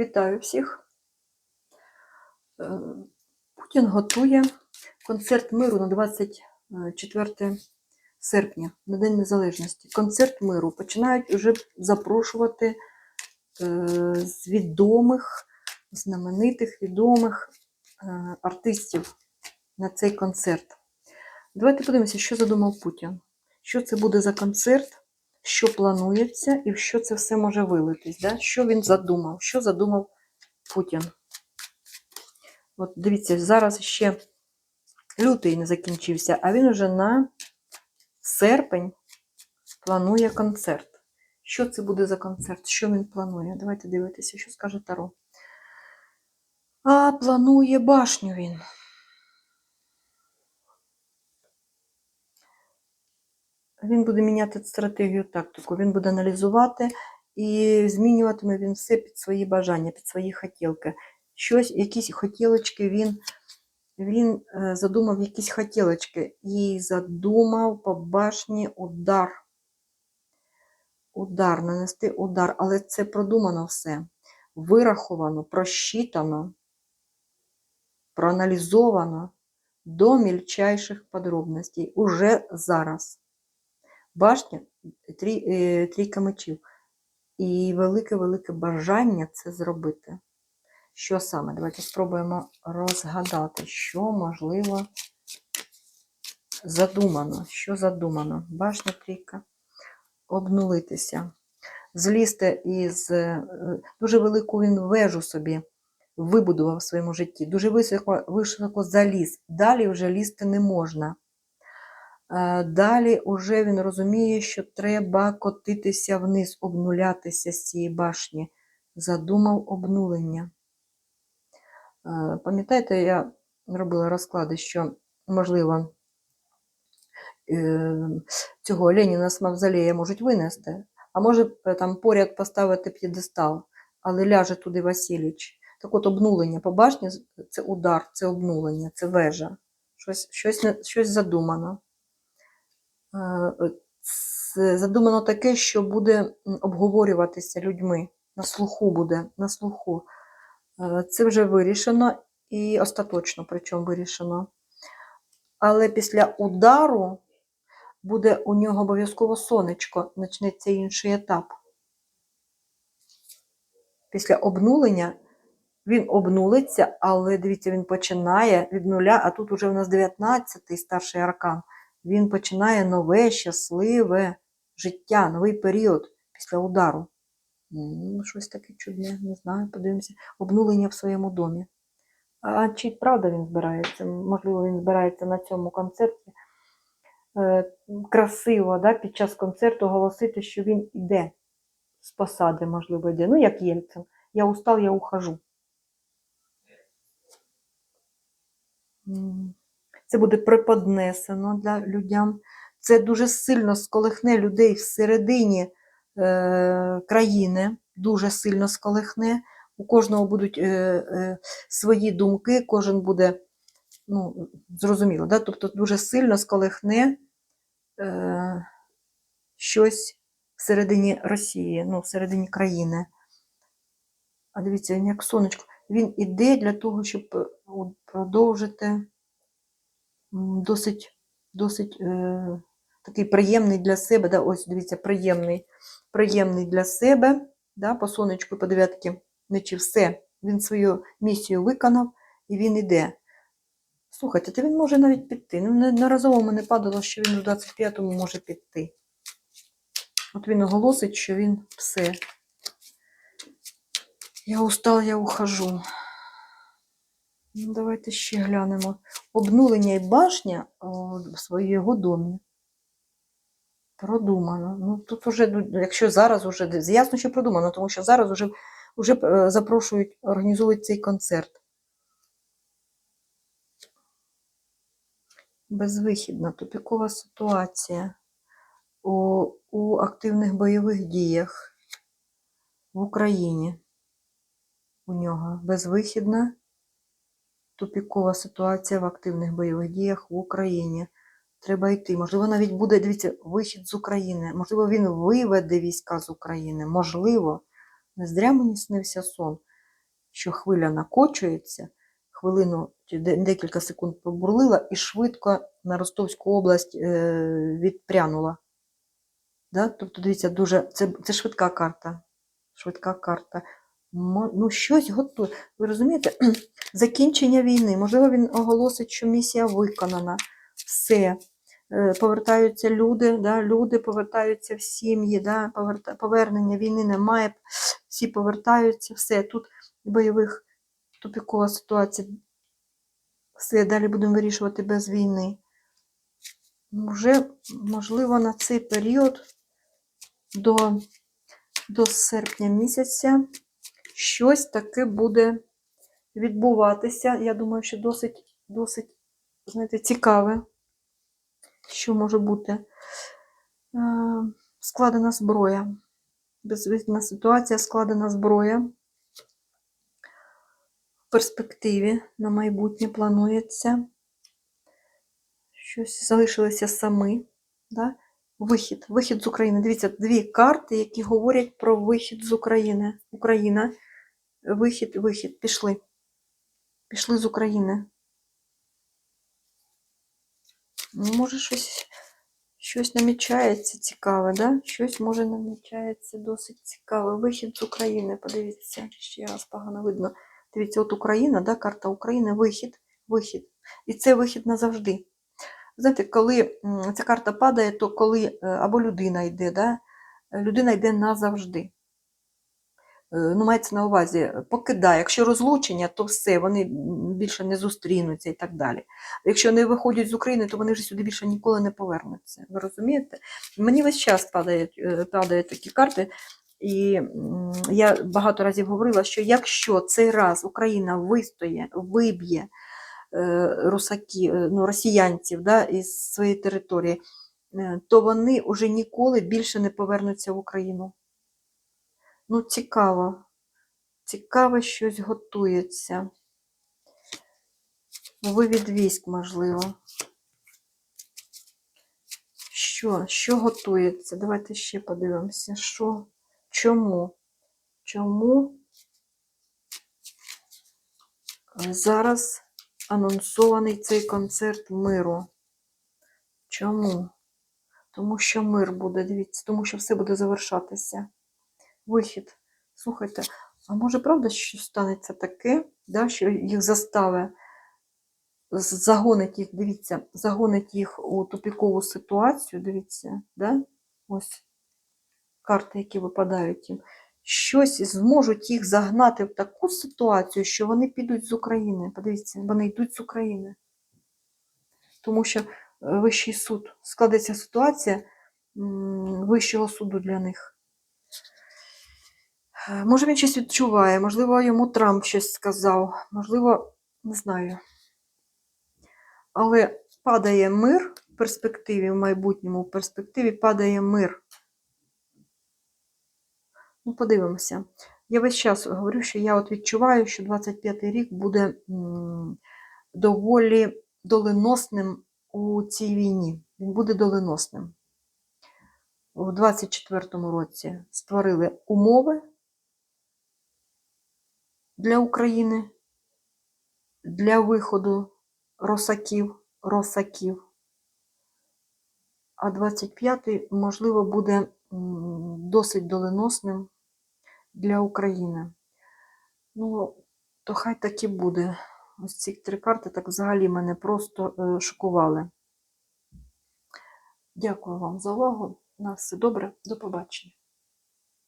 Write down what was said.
Вітаю всіх. Е, Путін готує концерт миру на 24 серпня, на День Незалежності. Концерт миру починають вже запрошувати е, з відомих, знаменитих, відомих е, артистів на цей концерт. Давайте подивимося, що задумав Путін. Що це буде за концерт, що планується і в що це все може вилитись. Да? Що він задумав? Що задумав Путін? От дивіться, зараз ще лютий не закінчився, а він уже на серпень планує концерт. Що це буде за концерт? Що він планує? Давайте дивитися, що скаже Таро. А планує башню він. Він буде міняти стратегію, тактику, він буде аналізувати і змінюватиме він все під свої бажання, під свої хотілки. Щось, якісь хотілочки він, він е, задумав якісь хотілочки і задумав по башні удар. Удар, нанести удар, але це продумано все. Вираховано, просчитано, проаналізовано до мільчайших подробностей уже зараз. Башня трі, е, трійка мечів. І велике-велике бажання це зробити. Що саме? Давайте спробуємо розгадати, що можливо задумано. Що задумано? Башня трійка. Обнулитися. Злізти із е, дуже велику він вежу собі вибудував в своєму житті. Дуже високо, високо заліз. Далі вже лізти не можна. Е, Далі вже він розуміє, що треба котитися вниз, обнулятися з цієї башні. Задумав обнулення. Е, Пам'ятаєте, я робила розклади, що, можливо, е, цього Леніна з мавзолея можуть винести, а може там поряд поставити п'єдестал, але ляже туди Васильович. Так от обнулення по башні – це удар, це обнулення, це вежа. Щось, щось, щось задумано. Е, задумано таке, що буде обговорюватися людьми. На слуху буде, на слуху. Е, Це вже вирішено і остаточно, причому вирішено. Але після удару буде у нього обов'язково сонечко, почнеться інший етап. Після обнулення він обнулиться, але дивіться, він починає від нуля, а тут уже у нас 19-й старший аркан. Він починає нове, щасливе життя, новий період після удару. Щось таке чудне, не знаю, подивимося. Обнулення в своєму домі. А чи правда він збирається? Можливо, він збирається на цьому концерті е, красиво да, під час концерту оголосити, що він іде з посади, можливо, йде. Ну, як Єльцин. Я устал, я ухожу. Це буде преподнесено для людям. Це дуже сильно сколихне людей всередині е, країни, дуже сильно сколихне. У кожного будуть е, е, свої думки, кожен буде, ну, зрозуміло, да? тобто дуже сильно сколихне е, щось всередині Росії, ну, всередині країни. А дивіться, як сонечко. Він іде для того, щоб е, продовжити досить, досить е, такий приємний для себе. Да, ось дивіться, приємний, приємний для себе. Да, по сонечку, по дев'ятки мечі, все. Він свою місію виконав і він іде. Слухайте, то він може навіть піти. Ну, неодноразово мене падало, що він у 25-му може піти. От він оголосить, що він все. Я устал, я ухожу. Ну, давайте ще глянемо. Обнулення і башня в своєму домі. Продумано. Ну, тут уже, ну, якщо зараз уже, ясно, що продумано, тому що зараз уже, уже е, запрошують, організують цей концерт. Безвихідна, тупікова ситуація у, у активних бойових діях в Україні. У нього безвихідна, тупікова ситуація в активних бойових діях в Україні. Треба йти. Можливо, навіть буде, дивіться, вихід з України. Можливо, він виведе війська з України. Можливо, не зря мені снився сон. що хвиля накочується, хвилину декілька секунд побурлила і швидко на Ростовську область е, відпрянула. Да? Тобто, дивіться, дуже це, це швидка карта. Швидка карта. Ну, щось готує. Ви розумієте? Закінчення війни. Можливо, він оголосить, що місія виконана. Все. Е, Повертаються люди, да? люди повертаються в сім'ї, да? Повернення війни немає, всі повертаються, все. Тут бойових тупікова ситуація. Все, далі будемо вирішувати без війни. Ну, Вже, можливо, на цей період до, до серпня місяця щось таке буде відбуватися. Я думаю, що досить, досить знаєте, цікаве, що може бути. Е, Складена зброя. Безвихідна ситуація, складена зброя. В перспективі на майбутнє планується. Щось залишилися самі. Да? Вихід, вихід з України. Дивіться, дві карти, які говорять про вихід з України. Україна. Вихід, вихід. Пішли. Пішли з України. Ну, може, щось, щось намічається цікаве, да? Щось може намічається досить цікаве. Вихід з України. Подивіться, ще раз погано видно. Дивіться, от Україна, да, карта України, вихід, вихід. І це вихід назавжди. Знаєте, коли ця карта падає, то коли е, або людина йде, да? людина йде назавжди. Е, Ну, мається на увазі, е, покидає. Якщо розлучення, то все, вони більше не зустрінуться і так далі. Якщо не виходять з України, то вони вже сюди більше ніколи не повернуться. Ви розумієте? Мені весь час падають, е, падають такі карти. І я багато разів говорила, що якщо цей раз Україна вистоє, виб'є русаків, е, ну, росіянців да, із своєї території, то вони вже ніколи більше не повернуться в Україну. Ну, цікаво. Цікаво, щось готується. Вивід військ, можливо. Що? Що готується? Давайте ще подивимося. Що? Чому? Чому зараз анонсований цей концерт миру? Чому? Тому що мир буде, дивіться, тому що все буде завершатися. Вихід. Слухайте, а може правда, що станеться таке, да, що їх застави загонить їх, дивіться, загонить їх у тупікову ситуацію, дивіться, да? ось карти, які випадають їм, щось зможуть їх загнати в таку ситуацію, що вони підуть з України. Подивіться, вони йдуть з України. Тому що е, Вищий суд складеться ситуація Вищого суду для них. Е, Може, він щось відчуває, можливо, йому Трамп щось сказав, можливо, не знаю. Але падає мир в перспективі, в майбутньому в перспективі падає мир. Ну, подивимося. Я весь час говорю, що я от відчуваю, що 25-й рік буде доволі доленосним у цій війні. Він буде доленосним. У 24-му році створили умови для України, для виходу росаків, росаків. А 25-й, можливо, буде досить доленосним для України. Ну, то хай так і буде. Ось ці три карти так взагалі мене просто е, шокували. Дякую вам за увагу. На все добре, до побачення.